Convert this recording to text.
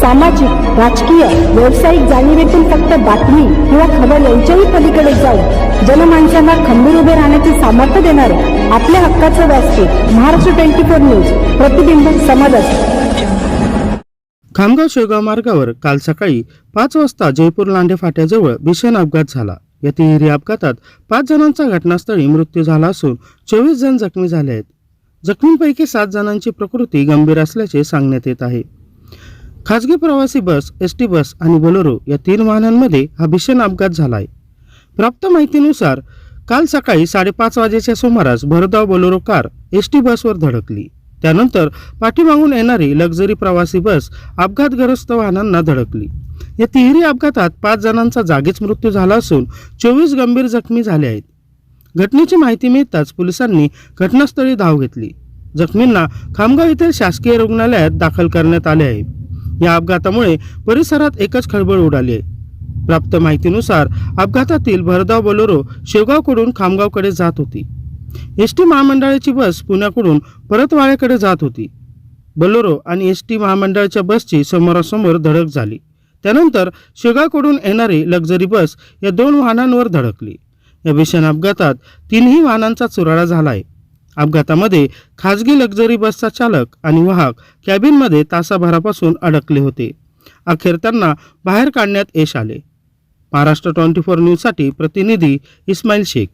सामाजिक राजकीय व्यावसायिक जाणीवेतून फक्त बातमी किंवा खबर यांच्याही पलीकडे जाऊन जनमानसांना खंबीर उभे राहण्याचे सामर्थ्य देणारे आपल्या हक्काचं व्यासपीठ महाराष्ट्र ट्वेंटी फोर न्यूज प्रतिबिंब समाजात खामगाव शेगाव मार्गावर काल सकाळी पाच वाजता जयपूर लांडे फाट्याजवळ भीषण अपघात झाला. या तिहेरी अपघातात पाच जणांचा घटनास्थळी मृत्यू झाला असून चोवीस जण जखमी झाले आहेत. जखमींपैकी सात जणांची प्रकृती गंभीर असल्याचे सांगण्यात येत आहे. खाजगी प्रवासी बस एस टी बस आणि बोलेरो या तीन वाहनांमध्ये हा भीषण अपघात झाला आहे प्राप्त माहितीनुसार काल सकाळी साडेपाच वाजेच्या सुमारास भरधाव बोलेरो कार एस टी बसवर धडकली. त्यानंतर पाठीमागून येणारी लक्झरी प्रवासी बस अपघातग्रस्त वाहनांना धडकली. या तिहेरी अपघातात पाच जणांचा जागीच मृत्यू झाला असून चोवीस गंभीर जखमी झाले आहेत. घटनेची माहिती मिळताच पोलिसांनी घटनास्थळी धाव घेतली. जखमींना खामगाव येथील शासकीय रुग्णालयात दाखल करण्यात आले आहे. या अपघातामुळे परिसरात एकच खळबळ उडाली आहे. प्राप्त माहितीनुसार अपघातातील भरधाव बोलेरो शेवगावकडून खामगावकडे जात होती. एस टी महामंडळाची बस पुण्याकडून परतवाड्याकडे जात होती. बोलेरो आणि एस टी महामंडळाच्या बसची समोरासमोर धडक झाली. त्यानंतर शेगावकडून येणारी लक्झरी बस या दोन वाहनांवर धडकली. या भीषण अपघातात तीनही वाहनांचा चुराडा झाला आहे. अपघातामध्ये खाजगी लक्झरी बसचा चालक आणि वाहक कॅबिनमध्ये तासाभरापासून अडकले होते. अखेर त्यांना बाहेर काढण्यात यश आले. महाराष्ट्र ट्वेंटी फोर न्यूजसाठी प्रतिनिधी इस्माईल शेख.